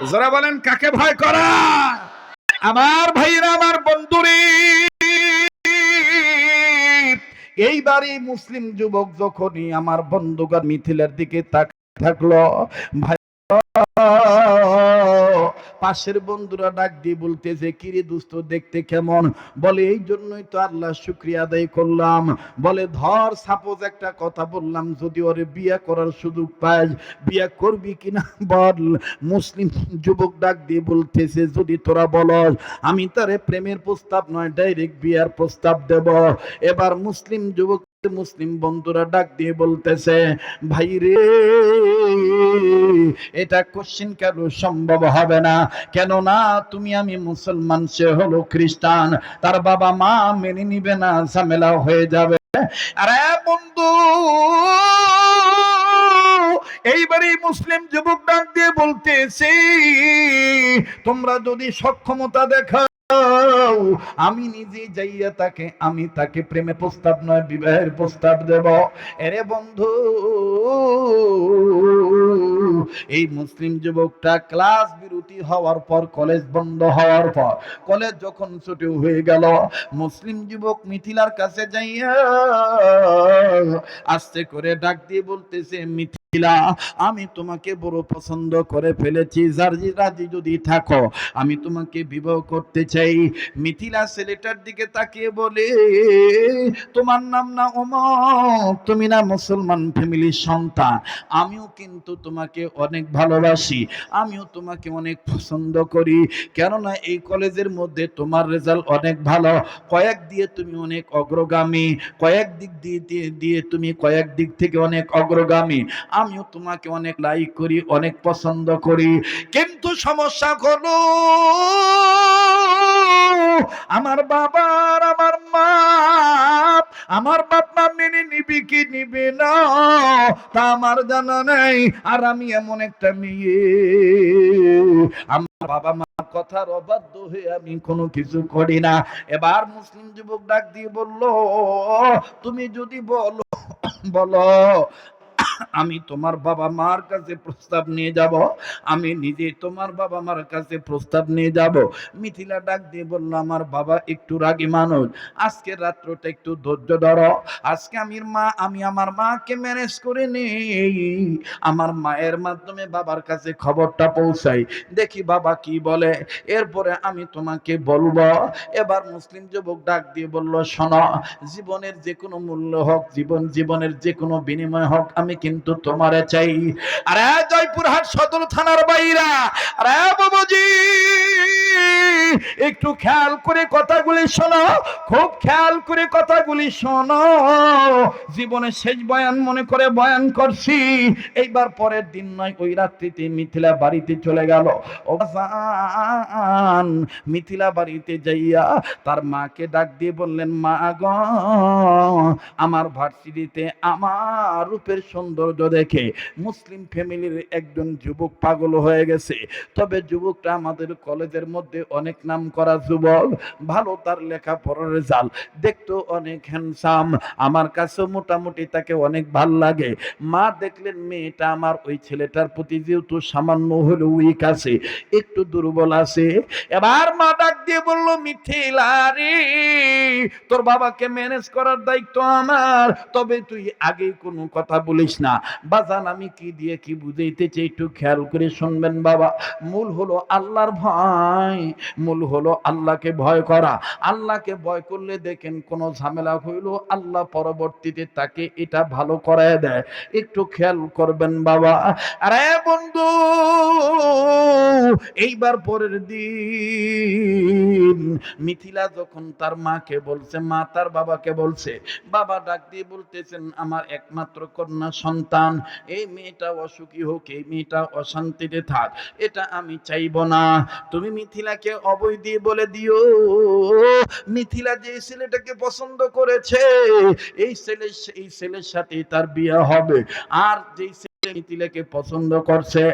যারা বলেন, কাকে ভয় করা? আমার ভাইরা আমার বন্ধুরে। এইবারই মুসলিম যুবক যখনই আমার বন্ধুগণ মিথিলের দিকে তাক থাকল, ভাই পাশের বন্ধুরা ডাক দিয়ে বলতেছে, কিরে দুস্থ দেখতে কেমন? বলে, এই জন্যই তো আল্লাহ শুক্রিয়া আদায় করলাম। বলে, ধর সাপোজ একটা কথা বললাম, যদি ওরে বিয়ে করার সুযোগ পাই বিয়ে করবি কিনা? বল, মুসলিম যুবক ডাক দিয়ে বলতেছে, যদি তোরা বলস, আমি তারে প্রেমের প্রস্তাব নয়, ডাইরেক্ট বিয়ার প্রস্তাব দেব। এবার মুসলিম যুবক মুসলিম বন্ধুরা ডাক দিয়ে বলতেছে, ভাই রে, এটা কোশ্চিন কেন সম্ভব হবে না? কেন না তুমি আমি মুসলমান, সে হলো খ্রিস্টান। তার বাবা মা মেনে নিবে না ঝামেলা হয়ে যাবে। আরে বন্ধু এইবারে মুসলিম যুবক ডাক দিয়ে বলতেছি, তোমরা যদি সক্ষমতা দেখা আমি নিজে যাইয়া তাকে, আমি তাকে প্রেমে প্রস্তাব নয়, বিবাহের প্রস্তাব দেব। এরে বন্ধু, এই মুসলিম যুবকটা ক্লাস বিরতি হওয়ার পর, কলেজ বন্ধ হওয়ার পর, কলেজ যখন ছুটি হয়ে গেল, মুসলিম যুবক মিথিলার কাছে যাইয়া আস্তে করে ডাক দিয়ে বলতেছে, মিথিলা আমি তোমাকে বড় পছন্দ করে ফেলেছি। রাজি যদি থাকো, আমি তোমাকে বিবাহ করতে চাই। মিথিলা ছেলেটার দিকে তাকিয়ে বলে, তোমার নাম না অমক তুমি না মুসলমান ফ্যামিলির সন্তান। আমিও কিন্তু তোমাকে অনেক ভালোবাসি, আমিও তোমাকে অনেক পছন্দ করি। কেননা এই কলেজের মধ্যে তোমার রেজাল্ট অনেক ভালো। কয়েক দিয়ে তুমি অনেক অগ্রগামী, কয়েক দিক দিয়ে দিয়ে তুমি কয়েক দিক থেকে অনেক অগ্রগামী। আমিও তোমাকে অনেক লাইক করি, অনেক পছন্দ করি। কিন্তু সমস্যা হলো, আমার বাবার, আমার মা আমার বাপ মেনে নিবি কি নিবে না, তা আমার জানা নেই, আর আমি এমন একটা মেয়ে। আমার বাবা মা কথার অবাধ্য হয়ে আমি কোনো কিছু করি না। এবার মুসলিম যুবক ডাক দিয়ে বলল, তুমি যদি বলো বলো আমি তোমার বাবা মার কাছে প্রস্তাব নিয়ে যাব। আমি নিজে তোমার বাবা মার কাছে প্রস্তাব নিয়ে যাব। মিথিলা ডাক দিয়ে বলল, আমার বাবা একটু রাগী মানুষ। আজকে রাত্রটা একটু ধৈর্য ধরো। আজকে আমি মা, আমি আমার মাকে ম্যানেজ করে নেই। আমার মায়ের মাধ্যমে বাবার কাছে খবরটা পৌঁছাই। দেখি বাবা কি বলে। এরপরে আমি তোমাকে বলব। এবার মুসলিম যুবক ডাক দিয়ে বলল, শোনো, জীবনের যে কোনো মূল্য হোক, জীবন, জীবনের যে কোনো বিনিময় হোক, আমি কিন্তু তোমারে চাই। আরে জয়পুরহাট সদর থানার বাইরা, আরে বাবাজি, একটু খেয়াল করে কথাগুলি শোনো, খুব খেয়াল করে কথাগুলি শোনো। জীবনে শেষ বয়ান মনে করে বয়ান করছি, এইবার পরের দিন নয়, ওই রাত্রিতে মিথিলা বাড়িতে চলে গেল। মিথিলা বাড়িতে যাইয়া তার মাকে ডাক দিয়ে বললেন, মা গ, আমার ভার্সিটিতে আমার রূপের সৌন্দর্য দেখে মুসলিম ফ্যামিলির একজন যুবক পাগল হয়ে গেছে। তবে যুবকটা আমাদের কলেজের মধ্যে অনেক নাম করা যুবক, ভালো তার লেখাপড়ার রেজাল্ট। দেখতো অনেক হ্যান্ডসাম আমার কাছে মোটামুটি তাকে অনেক ভালো লাগে। মা দেখলেন মেয়েটা আমার ওই ছেলেটার প্রতি যেহেতু সামান্য হলে উইক আছে, একটু দুর্বল আছে। এবার মা ডাক দিয়ে বলল মিথিলা তোর বাবাকে ম্যানেজ করার দায়িত্ব আমার। তবে তুই আগে কোনো কথা বলিস না। বাজান আমি কি দিয়ে কি বুঝাইতে চাই একটু খেয়াল করে শুনবেন বাবা। মূল হলো আল্লাহর ভয়। মূল হলো আল্লাহকে ভয় করা। আল্লাহকে ভয় করলে দেখেন কোনো ঝামেলা হইল, আল্লাহ পরবর্তীতে তাকে এটা ভালো করায় দেয়। একটু খেয়াল করবেন বাবা। আরে বন্ধু, এইবার পরের দিন মিথিলা যখন তার মাকে বলছে, মা তার বাবাকে বলছে, বাবা ডাক দিয়ে বলতেছেন, আমার একমাত্র কন্যা সন্তান, এই মেয়েটা অসুখী হোক, এই মেয়েটা অশান্তিতে থাক, এটা আমি চাইব না। তুমি মিথিলাকে অবৈ দিয়ে বলে দিও। মিথিলা যে ছেলেটাকে পছন্দ করেছে, এই ছেলে, এই ছেলের সাথে তার বিয়ে হবে। আর যেই ছেলে মিথিলাকে পছন্দ করছে